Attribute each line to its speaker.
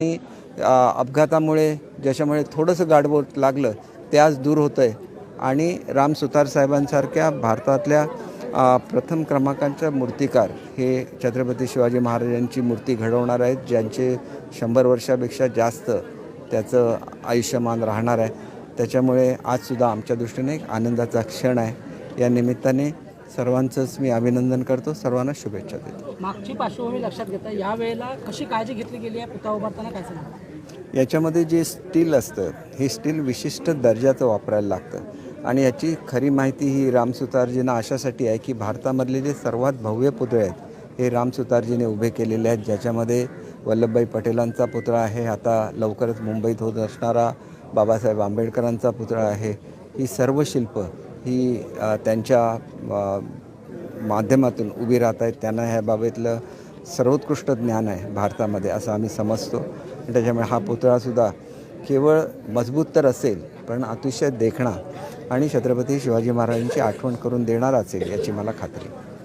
Speaker 1: आणि अपघातामुळे ज्याच्यामुळे थोडंसं गाडबोट लागलं ते आज दूर होतं आहे आणि राम सुतार साहेबांसारख्या भारतातल्या प्रथम क्रमांकांच्या मूर्तिकार हे छत्रपती शिवाजी महाराजांची मूर्ती घडवणार आहेत ज्यांचे शंभर वर्षापेक्षा जास्त त्याचं आयुष्यमान राहणार आहे. त्याच्यामुळे आजसुद्धा आमच्या दृष्टीने एक आनंदाचा क्षण आहे. या निमित्ताने सर्वांचंच मी अभिनंदन करतो. सर्वांना शुभेच्छा देतो.
Speaker 2: मागची पार्श्वभूमी लक्षात घेता यावेळेला कशी काळजी घेतली गेली आहे पुतळा उभारताना काय सांगा
Speaker 1: याच्यामध्ये जे स्टील असतं हे स्टील विशिष्ट दर्जाचं वापरायला लागतं. आणि याची खरी माहिती ही रामसुतारजींना अशासाठी आहे की भारतामधले जे सर्वात भव्य पुतळे आहेत हे रामसुतारजीने उभे केलेले आहेत. ज्याच्यामध्ये वल्लभभाई पटेलांचा पुतळा आहे आता लवकरच मुंबईत होत असणारा बाबासाहेब आंबेडकरांचा पुतळा आहे. ही सर्व शिल्प ही त्यांच्या माध्यमातून उभी राहत आहेत. त्यांना ह्या बाबतीतलं सर्वोत्कृष्ट ज्ञान आहे भारतामध्ये असं आम्ही समजतो. त्याच्यामुळे हा पुतळासुद्धा केवळ मजबूत तर असेल पण अतिशय देखणा आणि छत्रपती शिवाजी महाराजांची आठवण करून देणार असेल याची मला खात्री. आहे